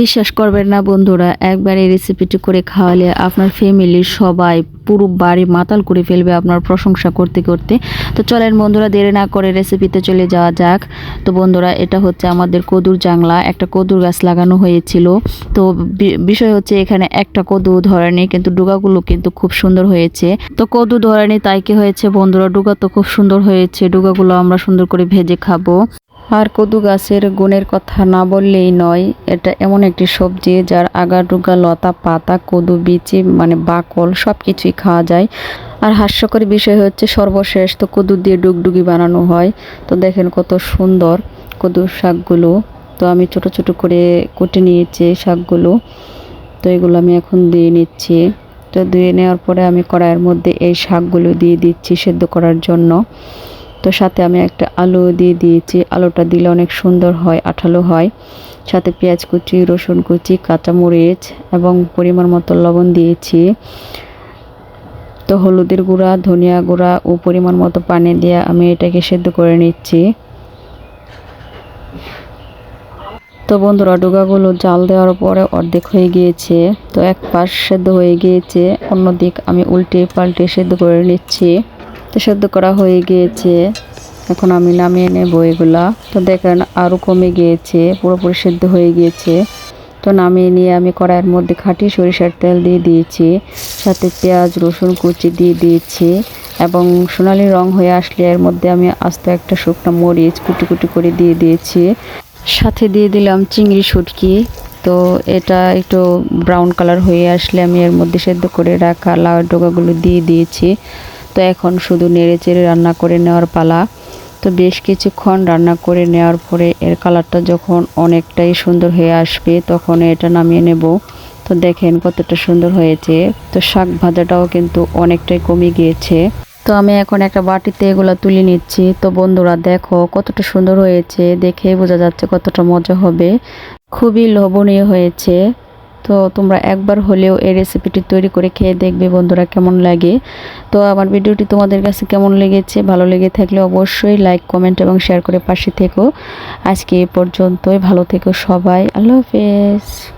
বিশ্বাস করবেন না বন্ধুরা, একবার এই রেসিপিটি করে খাওয়ালে আপনার ফ্যামিলির সবাই পুরো বাড়ি মাতাল করে ফেলবে আপনার প্রশংসা করতে করতে। তো চলেন বন্ধুরা, দেরি না করে রেসিপিতে চলে যাওয়া যাক। তো বন্ধুরা, এটা হচ্ছে আমাদের কদুর জাংলা। একটা কদুর গাছ লাগানো হয়েছিল। তো বিষয় হচ্ছে এখানে একটা কদু ধরেনি, কিন্তু ডুগাগুলো কিন্তু খুব সুন্দর হয়েছে। তো কদু ধরেনি, তাই কি হয়েছে বন্ধুরা, ডুগা তো খুব সুন্দর হয়েছে। ডুগাগুলো আমরা সুন্দর করে ভেজে খাব। আর কদু গাছের গুণের কথা না বললেই নয়, এটা এমন একটি সবজি যার আগা ডুগা লতা পাতা, কদু, বিচি মানে বাকল সব কিছুই খাওয়া যায়। আর হাস্যকর বিষয় হচ্ছে সর্বশেষ তো কদু দিয়ে ডুগডুগি বানানো হয়। তো দেখেন কত সুন্দর কদু শাকগুলো। তো আমি ছোট ছোট করে কুটে নিয়েছি শাকগুলো। তো এগুলো আমি এখন দিয়ে নিচ্ছি। তো ধুয়ে নেওয়ার পরে আমি কড়াইয়ের মধ্যে এই শাকগুলো দিয়ে দিচ্ছি সেদ্ধ করার জন্য। তো সাথে আমি একটা আলু দিয়ে দিয়েছি। আলুটা দিলে অনেক সুন্দর হয়, আঠালো হয়। সাথে পেঁয়াজ কুচি, রসুন কুচি, কাঁচামরিচ এবং পরিমাণ মতো লবণ দিয়েছি। তো হলুদের গুঁড়া, ধনিয়া গুঁড়া ও পরিমাণ মতো পানি দিয়ে আমি এটাকে সেদ্ধ করে নিচ্ছি। তো বন্ধুরা, ডুগাগুলো জাল দেওয়ার পরে অর্ধেক হয়ে গিয়েছে। তো এক পাশ সেদ্ধ হয়ে গিয়েছে অন্য দিক আমি উল্টে পাল্টে সেদ্ধ করে নিচ্ছি। তো সেদ্ধ করা হয়ে গিয়েছে। এখন আমি নামিয়ে নেব এগুলা। তো দেখেন আরও কমে গিয়েছে, পুরোপুরি সেদ্ধ হয়ে গিয়েছে। তো নামিয়ে নিয়ে আমি কড়াইয়ের মধ্যে খাঁটি সরিষার তেল দিয়ে দিয়েছি, সাথে পেঁয়াজ, রসুন কুচি দিয়ে দিয়েছি এবং সোনালি রং হয়ে আসলে এর মধ্যে আমি আস্ত একটা শুকনো মরিচ কুটি কুটি করে দিয়ে দিয়েছি। সাথে দিয়ে দিলাম চিংড়ি শুটকি। তো এটা একটু ব্রাউন কালার হয়ে আসলে আমি এর মধ্যে সেদ্ধ করে রাখা লাউ ডোকাগুলো দিয়ে দিয়েছি। তো এখন শুধু নেড়ে চেড়ে রান্না করে নেওয়ার পালা। তো বেশ কিছুক্ষণ রান্না করে নেওয়ার পরে এর কালারটা যখন অনেকটাই সুন্দর হয়ে আসবে, তখন এটা নামিয়ে নেব। তো দেখেন কতটা সুন্দর হয়েছে। তো শাক ভাজাটাও কিন্তু অনেকটাই কমে গিয়েছে। তো আমি এখন একটা বাটিতে এগুলো তুলে নিচ্ছি। তো বন্ধুরা দেখো কতটা সুন্দর হয়েছে। দেখে বোঝা যাচ্ছে কতটা মজা হবে। খুবই লোভনীয় হয়েছে। তো তোমরা একবার হলেও এই রেসিপিটি তৈরি করে খেয়ে দেখবে বন্ধুরা কেমন লাগে। তো আমার ভিডিওটি তোমাদের কাছে কেমন লেগেছে, ভালো লেগে থাকলে অবশ্যই লাইক কমেন্ট এবং শেয়ার করে পাশে থেকো। আজকে এ পর্যন্তই, ভালো থেকো সবাই, আল্লাহ হাফেজ।